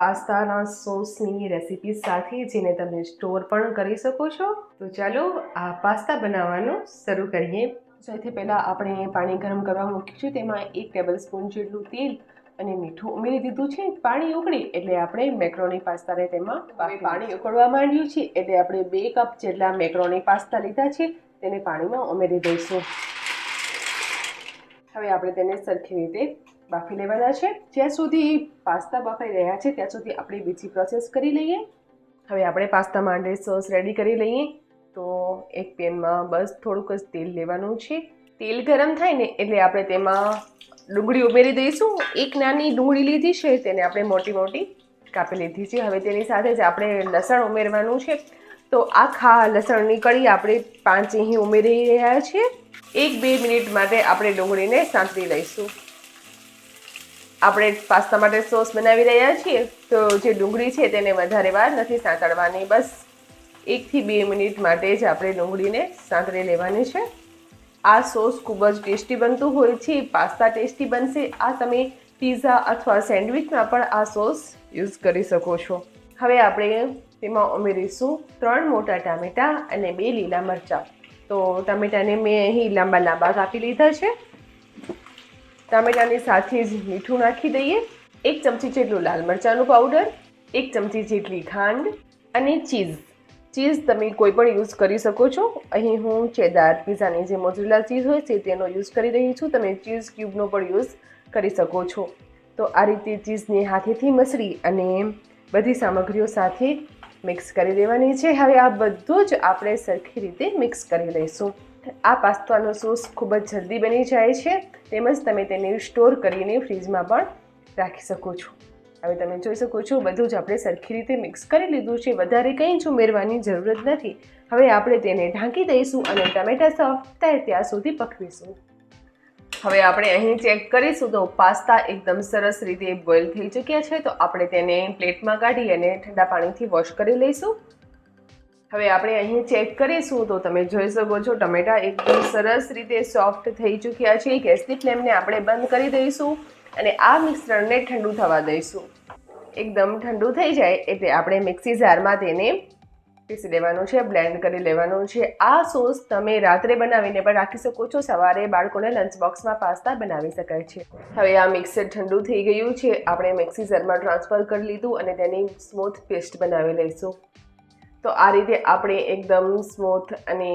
પાસ્તાના સોસની recipe સાથે જેને તમે સ્ટોર પણ કરી શકો છો. તો ચાલો આ પાસ્તા બનાવવાનું શરૂ કરીએ. સૌથી પહેલાં આપણે પાણી ગરમ કરવા મૂક્યું છે તેમાં એક ટેબલ સ્પૂન જેટલું તેલ અને મીઠું ઉમેરી દીધું છે. પાણી ઉકળી એટલે આપણે મેક્રોની પાસ્તાને તેમાં પાણી ઉકળવા માંડ્યું છે. એટલે આપણે બે કપ જેટલા મેક્રોની પાસ્તા લીધા છે. તેને પાણીમાં ઉમેરી દઈશું. હવે આપણે તેને સરખી રીતે બાફી લેવાના છે. જ્યાં સુધી પાસ્તા બફાઈ રહ્યા છે, ત્યાં સુધી આપણે બીજી પ્રોસેસ કરી લઈએ. હવે આપણે પાસ્તા માટે સોસ રેડી કરી લઈએ. તો એક પેનમાં બસ થોડુંક જ તેલ લેવાનું છે. તેલ ગરમ થાય ને એટલે આપણે તેમાં ડુંગળી ઉમેરી દઈશું. એક નાની ડુંગળી લીધી છે, તેને આપણે મોટી મોટી કાપી લીધી છે. હવે તેની સાથે જ આપણે લસણ ઉમેરવાનું છે. તો આખા લસણની કળી આપણે પાંચ અહીં ઉમેરી રહ્યા છીએ. એક બે મિનિટ માટે આપણે ડુંગળીને સાંતળી લઈશું. આપણે પાસ્તા માટે સોસ બનાવી રહ્યા છીએ, તો જે ડુંગળી છે તેને વધારે વાર નથી સાંતળવાની. બસ એકથી બે મિનિટ માટે જ આપણે ડુંગળીને સાંતળી લેવાની છે. આ સોસ ખૂબ જ ટેસ્ટી બનતું હોય છે, પાસ્તા ટેસ્ટી બનશે. આ તમે પીઝા અથવા સેન્ડવિચમાં પણ આ સોસ યુઝ કરી શકો છો. હવે આપણે તેમાં ઉમેરીશું ત્રણ મોટા ટામેટાં અને બે લીલા મરચાં. તો ટામેટાને મેં અહીં લાંબા લાંબા કાપી લીધા છે. ટામેટાની સાથે જ મીઠું નાખી દઈએ. એક ચમચી જેટલું લાલ મરચાંનું પાવડર એક ચમચી જેટલી ખાંડ અને ચીઝ ચીઝ તમે કોઈ પણ યુઝ કરી શકો છો. અહીં હું ચેદાર પીઝાની જે મોઝરેલા ચીઝ હોય છે તેનો યુઝ કરી રહી છું. તમે ચીઝ ક્યુબનો પણ યુઝ કરી શકો છો. તો આ રીતે ચીઝને હાથેથી મસળી અને બધી સામગ્રીઓ સાથે મિક્સ કરી દેવાની છે. હવે આ બધું જ આપણે સરખી રીતે મિક્સ કરી લઈશું. આ પાસ્તાનો સોસ ખૂબ જ જલ્દી બની જાય છે, તેમજ તમે તેને સ્ટોર કરીને ફ્રીજમાં પણ રાખી શકો છો. હવે તમે જોઈ શકો છો, બધું જ આપણે સરખી રીતે મિક્સ કરી લીધું છે, વધારે કંઈ જ ઉમેરવાની જરૂરત નથી. હવે આપણે તેને ઢાંકી દઈશું અને ટમેટા સોફ્ટ થાય ત્યાં સુધી પકવીશું. હવે આપણે અહીં ચેક કરીશું તો પાસ્તા એકદમ સરસ રીતે બોઇલ થઈ ચૂક્યા છે, તો આપણે તેને પ્લેટમાં કાઢી અને ઠંડા પાણીથી વોશ કરી લઈશું. હવે આપણે અહીં ચેક કરીશું તો તમે જોઈ શકો છો ટમેટા એકદમ સરસ રીતે સોફ્ટ થઈ ચૂક્યા છે. ગેસની ફ્લેમને આપણે બંધ કરી દઈશું અને આ મિશ્રણને ઠંડુ થવા દઈશું. એકદમ ઠંડુ થઈ જાય એટલે આપણે મિક્સી જારમાં તેને પીસી લેવાનું છે બ્લેન્ડ કરી લેવાનું છે. આ સોસ તમે રાત્રે બનાવીને પણ રાખી શકો છો. સવારે બાળકોને લંચ બોક્સમાં પાસ્તા બનાવી શકાય છે. હવે આ મિક્સર ઠંડુ થઈ ગયું છે. આપણે મિક્સી જારમાં ટ્રાન્સફર કરી લીધું અને તેની સ્મૂથ પેસ્ટ બનાવી લઈશું. તો આ રીતે આપણે એકદમ સ્મૂથ અને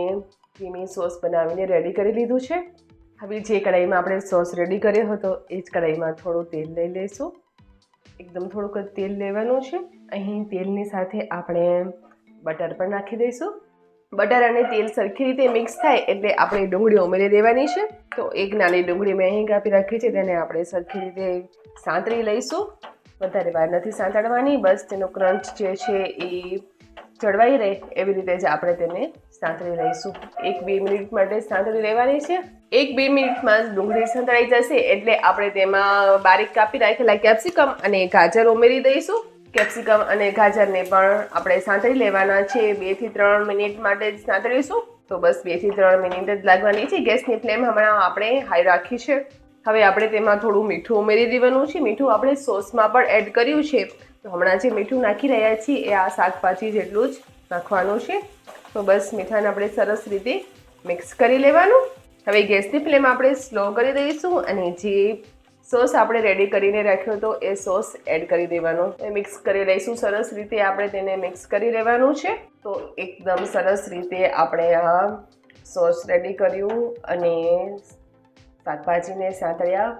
ક્રીમી સોસ બનાવીને રેડી કરી લીધું છે. હવે જે કઢાઈમાં આપણે સોસ રેડી કર્યો હતો, એ જ કઢાઈમાં થોડું તેલ લઈ લઈશું. એકદમ થોડુંક તેલ લેવાનું છે. અહીં તેલની સાથે આપણે બટર પણ નાખી દઈશું. બટર અને તેલ સરખી રીતે મિક્સ થાય એટલે આપણે ડુંગળી ઉમેરી દેવાની છે. તો એક નાની ડુંગળી મેં અહીં કાપી રાખી છે, તેને આપણે સરખી રીતે સાંતળી લઈશું. વધારે વાર નથી સાંતળવાની, બસ તેનો ક્રંચ જે છે એ જળવાઈ રહે એવી રીતે જ આપણે તેને સાંતળી લઈશું. એક બે મિનિટ માટે સાંતળી લેવાની છે. એક બે મિનિટમાં ડુંગળી સંતળાઈ જશે એટલે આપણે તેમાં બારીક કાપી રાખેલા કેપ્સિકમ અને ગાજર ઉમેરી દઈશું. કેપ્સિકમ અને ગાજરને પણ આપણે સાંતળી લેવાના છે. બેથી ત્રણ મિનિટ માટે જ સાંતળીશું. તો બસ બેથી ત્રણ મિનિટ જ લાગવાની છે. ગેસની ફ્લેમ હમણાં આપણે હાઈ રાખી છે. હવે આપણે તેમાં થોડું મીઠું ઉમેરી દેવાનું છે. મીઠું આપણે સોસમાં પણ એડ કર્યું છે. તો હમણાં જે મીઠું નાખી રહ્યા છીએ, એ આ શાકભાજી જેટલું જ નાખવાનું છે. તો બસ મીઠાને આપણે સરસ રીતે મિક્સ કરી લેવાનું. હવે ગેસની ફ્લેમ આપણે સ્લો કરી દઈશું અને જે સોસ આપણે રેડી કરીને રાખ્યો હતો, એ સોસ એડ કરી દેવાનો. એ મિક્સ કરી લઈશું. સરસ રીતે આપણે તેને મિક્સ કરી લેવાનું છે. તો એકદમ સરસ રીતે આપણે આ સોસ રેડી કર્યું અને શાકભાજીને સાંતળ્યા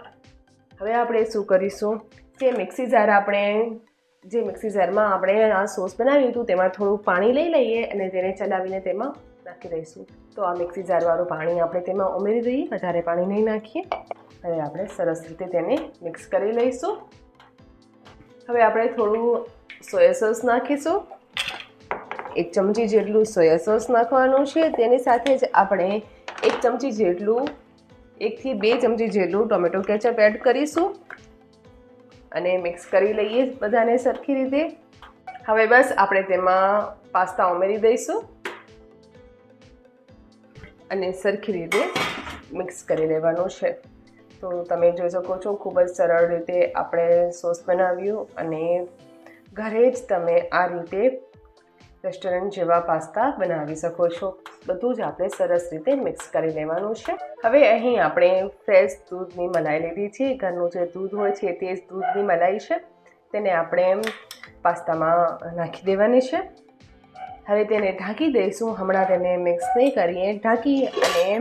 હવે આપણે શું કરીશું? કે મિક્સી જાર આપણે, જે મિક્સી જારમાં આપણે આ સોસ બનાવ્યું હતું, તેમાં થોડું પાણી લઈ લઈએ અને તેને ચલાવીને તેમાં નાખી દઈશું. તો આ મિક્સી જારવાળું પાણી આપણે તેમાં ઉમેરી દઈએ, વધારે પાણી નહીં નાખીએ. હવે આપણે સરસ રીતે તેને મિક્સ કરી લઈશું. હવે આપણે થોડું સોયા સોસ નાખીશું. એક ચમચી જેટલું સોયા સોસ નાખવાનું છે. તેની સાથે જ આપણે એક ચમચી જેટલું એકથી બે ચમચી જેટલું ટોમેટો કેચઅપ એડ કરીશું. અને મિક્સ કરી લઈએ બધાને સરખી રીતે. હવે બસ આપણે તેમાં પાસ્તા ઉમેરી દઈશું. અને સરખી રીતે મિક્સ કરી લેવાનું છે. તો તમે જોઈ શકો છો, ખૂબ જ સરળ રીતે આપણે સોસ બનાવ્યું અને ઘરે જ તમે આ રીતે રેસ્ટોરન્ટ જેવા પાસ્તા બનાવી શકો છો. બધું જ આપણે સરસ રીતે મિક્સ કરી લેવાનું છે. હવે અહીં આપણે ફ્રેશ દૂધની મલાઈ લીધી છે. ઘરનું જે દૂધ હોય છે તે જ દૂધની મલાઈ છે. તેને આપણે પાસ્તામાં નાખી દેવાની છે. હવે તેને ઢાંકી દઈશું. હમણાં તેને મિક્સ નહીં કરીએ. ઢાંકી અને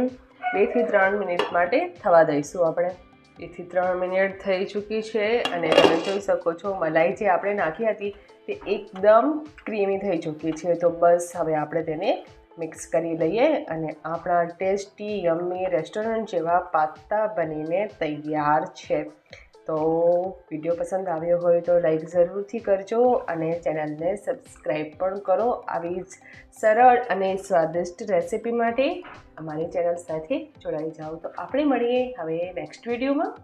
બેથી ત્રણ મિનિટ માટે થવા દઈશું આપણે. બેથી ત્રણ મિનિટ થઈ ચૂકી છે અને તમે જોઈ શકો છો, મલાઈ જે આપણે નાખી હતી તે એકદમ ક્રીમી થઈ ચૂકી છે. તો બસ હવે આપણે તેને મિક્સ કરી લઈએ અને આપણા ટેસ્ટી યમ્મી રેસ્ટોરન્ટ જેવા પાસ્તા બનીને તૈયાર છે. તો વીડિયો પસંદ આવ્યો હોય તો લાઈક જરૂરથી કરજો અને ચેનલને સબસ્ક્રાઈબ પણ કરો આવી જ સરળ અને સ્વાદિષ્ટ રેસિપી માટે અમારી ચેનલ સાથે જોડાઈ જાઓ. તો આપણે મળીએ હવે નેક્સ્ટ વિડીયોમાં.